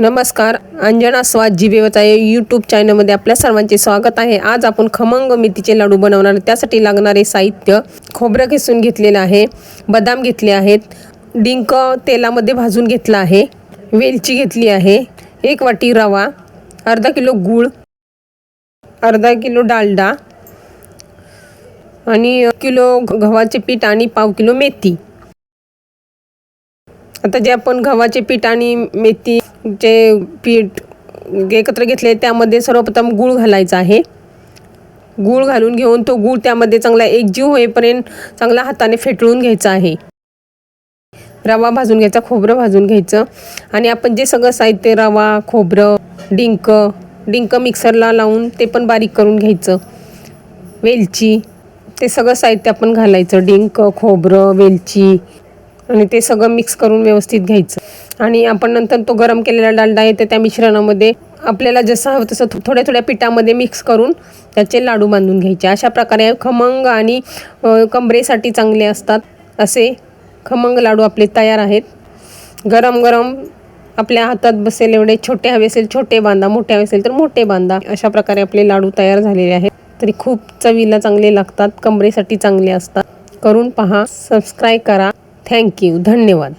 नमस्कार अंजना स्वाद जी बेवचा यूट्यूब चॅनलमध्ये आपल्या सर्वांचे स्वागत आहे. आज आपण खमंग मेथीचे लाडू बनवणार त्यासाठी लागणारे साहित्य खोबरं किसून घेतलेलं आहे बदाम घेतले आहेत डिंक तेलामध्ये भाजून घेतला आहे वेलची घेतली आहे एक वाटी रवा अर्धा किलो गूळ अर्धा किलो डालडा आणि किलो गव्हाचे पीठ आणि पाव किलो मेथी. आता जे आपण गव्हाचे पीठ आणि मेथी जे पीठ एकत्र घेतले त्यामध्ये सर्वप्रथम गूळ घालायचा आहे. गूळ घालून घेऊन तो गूळ त्यामध्ये चांगला एकजीव होईपर्यंत चांगला हाताने फेटळून घ्यायचा आहे. रवा भाजून घ्यायचा खोबरं भाजून घ्यायचं. आणि आपण जे सगळं साहित्य रवा खोबरं डिंक डिंक मिक्सरला लावून ते पण बारीक करून घ्यायचं. वेलची ते सगळं साहित्य आपण घालायचं. डिंक खोबरं वेलची आणि ते सगळं मिक्स करून व्यवस्थित घ्यायचं. आणि आपण नंतर तो गरम केलेला डालडा आहे त्या मिश्रणामध्ये आपल्याला जसं हवं तसं थोड्या थोड्या पिठामध्ये मिक्स करून त्याचे लाडू बांधून घ्यायचे. अशा प्रकारे खमंग आणि कंबरेसाठी कमरेसाठी चांगले असतात असे खमंग लाडू आपले तयार आहेत. गरम गरम आपल्या हातात बसेल एवढे छोटे हवे असेल छोटे बांधा मोठे हवे असेल तर मोठे बांधा. अशा प्रकारे आपले लाडू तयार झालेले आहेत. तरी खूप चवीला चांगले लागतात कमरेसाठी चांगले असतात. करून पहा सबस्क्राईब करा. थँक्यू धन्यवाद.